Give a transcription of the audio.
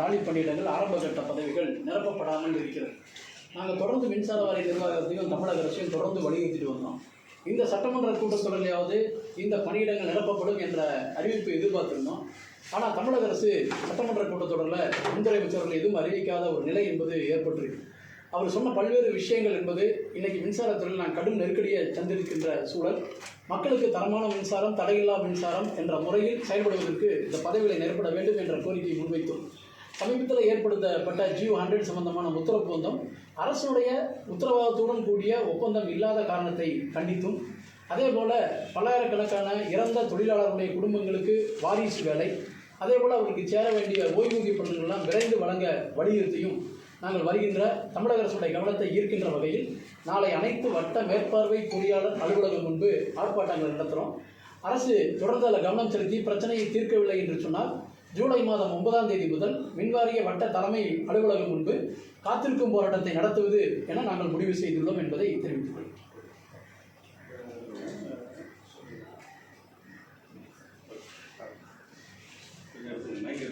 காலி பணியிடங்கள் ஆரம்ப கட்ட பதவிகள் நிரப்பப்படாமல் இருக்கிறது. நாங்கள் தொடர்ந்து மின்சார வாரிய நிர்வாகத்தையும் தமிழக அரசையும் தொடர்ந்து வலியுறுத்திட்டு வந்தோம். இந்த சட்டமன்ற கூட்டத்தொடரிலையாவது இந்த பணியிடங்கள் நிரப்பப்படும் என்ற அறிவிப்பு எதிர்பார்த்திருந்தோம். ஆனால் தமிழக அரசு சட்டமன்ற கூட்டத்தொடரில் மின்துறை அமைச்சர்கள் எதுவும் அறிவிக்காத ஒரு நிலை என்பது ஏற்பட்டிருக்கு. அவர் சொன்ன பல்வேறு விஷயங்கள் என்பது இன்னைக்கு மின்சாரத்துறையில் நான் கடும் நெருக்கடியை சந்திருக்கின்ற சூழல். மக்களுக்கு தரமான மின்சாரம் தடையில்லா மின்சாரம் என்ற முறையில் செயல்படுவதற்கு இந்த பதவிகளை நிரப்பட வேண்டும் என்ற கோரிக்கையை முன்வைத்தோம். சமீபத்தில் ஏற்படுத்தப்பட்ட ஜியோ ஹண்ட்ரட் சம்பந்தமான உத்தரப்பந்தம் அரசுடைய உத்தரவாதத்துடன் கூடிய ஒப்பந்தம் இல்லாத காரணத்தை கண்டித்தும் அதே போல் பல்லாயிரக்கணக்கான இறந்த தொழிலாளர்களுடைய குடும்பங்களுக்கு வாரிசு வேலை அதே போல் அவருக்கு சேர வேண்டிய ஓய்வூதிய பலன்கள்லாம் விரைந்து வழங்க வலியுறுத்தியும் நாங்கள் வருகின்ற தமிழக அரசுடைய கவனத்தை ஈர்க்கின்ற வகையில் நாளை அனைத்து வட்ட மேற்பார்வை பொறியாளர் அலுவலகம் முன்பு ஆர்ப்பாட்டங்கள் நடத்துகிறோம் அரசு தொடர்ந்து அதில் கவனம் செலுத்தி பிரச்சனையை தீர்க்கவில்லை என்று சொன்னால் ஜூலை மாதம் ஒன்பதாம் தேதி முதல் மின்வாரிய வட்ட தலைமை அலுவலகம் முன்பு காத்திருக்கும் போராட்டத்தை நடத்துவது என நாங்கள் முடிவு செய்துள்ளோம் என்பதை தெரிவித்துக் கொள்கிறேன் மைக்